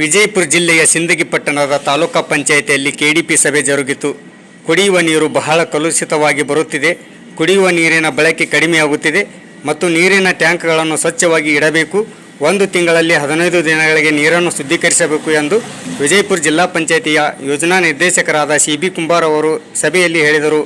ವಿಜಯಪುರ ಜಿಲ್ಲೆಯ ಸಿಂದಗಿ ಪಟ್ಟಣದ ತಾಲೂಕಾ ಪಂಚಾಯಿತಿಯಲ್ಲಿ ಕೆಡಿಪಿ ಸಭೆ ಜರುಗಿತು. ಕುಡಿಯುವ ನೀರು ಬಹಳ ಕಲುಷಿತವಾಗಿ ಬರುತ್ತಿದೆ. ಕುಡಿಯುವ ನೀರಿನ ಬಳಕೆ ಕಡಿಮೆಯಾಗುತ್ತಿದೆ ಮತ್ತು ನೀರಿನ ಟ್ಯಾಂಕ್ಗಳನ್ನು ಸ್ವಚ್ಛವಾಗಿ ಇಡಬೇಕು. ಒಂದು ತಿಂಗಳಲ್ಲಿ ಹದಿನೈದು ದಿನಗಳಿಗೆ ನೀರನ್ನು ಶುದ್ಧೀಕರಿಸಬೇಕು ಎಂದು ವಿಜಯಪುರ ಜಿಲ್ಲಾ ಪಂಚಾಯಿತಿಯ ಯೋಜನಾ ನಿರ್ದೇಶಕರಾದ ಸಿ ಬಿ ಕುಂಬಾರ್ ಅವರು ಸಭೆಯಲ್ಲಿ ಹೇಳಿದರು.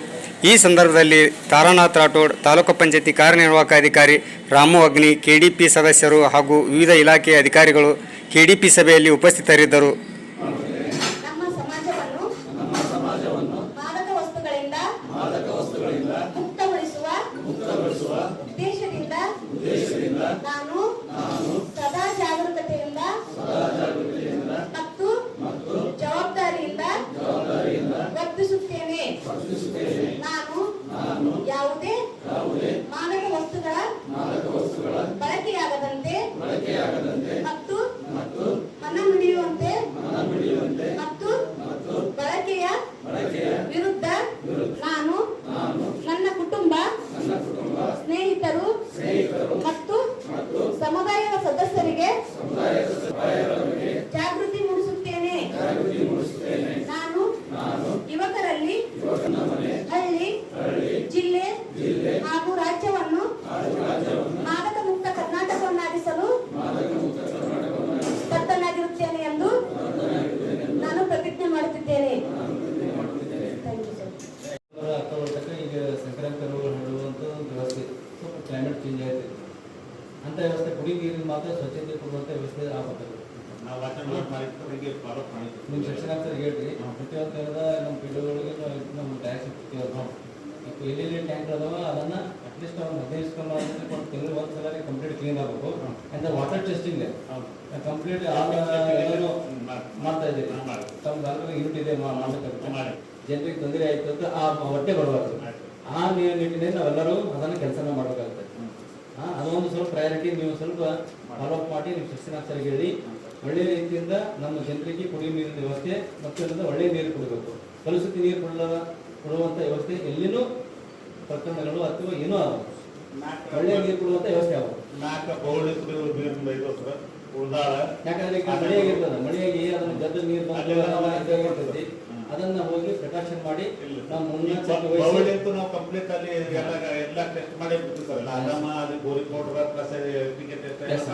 ಈ ಸಂದರ್ಭದಲ್ಲಿ ತಾರಾನಾಥ್ ರಾಠೋಡ್, ತಾಲೂಕು ಪಂಚಾಯಿತಿ ಕಾರ್ಯನಿರ್ವಾಹಕ ಅಧಿಕಾರಿ ರಾಮು ಅಗ್ನಿ, ಕೆಡಿಪಿ ಸದಸ್ಯರು ಹಾಗೂ ವಿವಿಧ ಇಲಾಖೆಯ ಅಧಿಕಾರಿಗಳು ಕೆಡಿಪಿ ಸಭೆಯಲ್ಲಿ ಉಪಸ್ಥಿತರಿದ್ದರು. ಹಳ್ಳಿ ಜಿಲ್ಲೆ ಹಾಗೂ ರಾಜ್ಯವನ್ನು ಮಾದಕ ಮುಕ್ತ ಕರ್ನಾಟಕವನ್ನಾಗಿಸಲು ಬದ್ಧನಾಗಿರುತ್ತೇನೆ ಎಂದು ನಾನು ಪ್ರತಿಜ್ಞೆ ಮಾಡುತ್ತಿದ್ದೇನೆ. ಈಗ ಸಂಕ್ರಾಂತಿ ರೋಗಗಳು ಹರಡುವಂಥ ವ್ಯವಸ್ಥೆ ಕ್ಲೈಮೇಟ್ ಚೇಂಜ್ ಆಯ್ತು. ಅಂತ ವ್ಯವಸ್ಥೆ ಕುಡಿ ನೀರಿನ ಮಾತ್ರ ಸ್ವಚ್ಛತೆ ಕೊಡುವಂಥ ವ್ಯವಸ್ಥೆ ಆಗ್ಬೇಕು. ನಿಮ್ಮ ಸೆಕ್ಷನ್ ಆಫೀಸರ್ ಹೇಳ್ರಿ ಪ್ರತಿಯೊಂದು ಥರದ ನಮ್ಮ ಪಿಡಿಗಳಿಗೆ ನಮ್ಮ ಟ್ಯಾಕ್ಸ್ ಪ್ರತಿಯೊಂದು ಎಲ್ಲೆಲ್ಲಿ ಟ್ಯಾಂಕ್ ಅದಾವ ಅದನ್ನ ಅಟ್ಲೀಸ್ಟ್ ಒಂದು ಹದಿನೈದು ಸಾವಿರ ಒಂದು ತಿಂಗಳು ಒಂದು ಸಲ ಕಂಪ್ಲೀಟ್ ಕ್ಲೀನ್ ಆಗಬೇಕು. ಅಂತ ವಾಟರ್ ಟೆಸ್ಟಿಂಗ್ ಕಂಪ್ಲೀಟ್ ಎಲ್ಲರೂ ಮಾಡ್ತಾ ಇದ್ದೀವಿ. ತಮ್ಮ ಆಲ್ರೆಡಿ ಯೂನಿಟ್ ಇದೆ ಮಾಡಿ. ಜನರಿಗೆ ತೊಂದರೆ ಆಯ್ತು ಅಂತ ಆ ಹೊಟ್ಟೆ ಕೊಡಬಾರ್ದು. ಆ ನಿಟ್ಟಿನಲ್ಲಿ ನಾವೆಲ್ಲರೂ ಅದನ್ನ ಕೆಲಸನ ಮಾಡಬೇಕಾಗುತ್ತೆ. ಅದೊಂದು ಸ್ವಲ್ಪ ಪ್ರಯಾರಿಟಿ ನೀವು ಸ್ವಲ್ಪ ಫಾಲೋಅಪ್ ಮಾಡಿ ನಿಮ್ಮ ಶಿಕ್ಷಣ ಸರಿಗೆ ಹೇಳಿ ಒಳ್ಳೆ ರೀತಿಯಿಂದ ನಮ್ಮ ಜನರಿಗೆ ಕುಡಿಯುವ ನೀರಿನ ವ್ಯವಸ್ಥೆ ಮತ್ತು ಒಳ್ಳೆ ನೀರು ಕೊಡಬೇಕು. ಕಲುಷಿತ ನೀರು ಕೊಡಲ ಕೊಡುವಂಥ ವ್ಯವಸ್ಥೆ ಎಲ್ಲಿನೂ ಪ್ರಕರಣಗಳು ಅಥವಾ ಏನೂ ಆಗಬಹುದು ಒಳ್ಳೆ ನೀರು ಕೊಡುವಂಥ ವ್ಯವಸ್ಥೆ ಆಗಬಹುದು ಯಾಕಂದ್ರೆ ಈಗ ಮಳೆಯಾಗಿರ್ತದೆ ಮಳೆಯಾಗಿ ಅದನ್ನ ಗದ್ದ ನೀರು ಇದಾಗಿರ್ತೈತಿ ಅದನ್ನ ಹೋಗಿ ಪ್ರೊಟೆಕ್ಷನ್ ಮಾಡಿ ನಾವು ಮುನ್ನೆಚ್ಚರಿಕೆ ನಾವು ಕಂಪ್ಲೀಟ್ ಅಲ್ಲಿ ಎಲ್ಲ ಎಲ್ಲ ಟೆಸ್ಟ್ ಮಾಡಿ ಬಿಡ್ತೀವಿ ಸರ್ ಪ್ಲಸ್ ಟಿಕೆಟ್ ಟೆಸ್ಟ್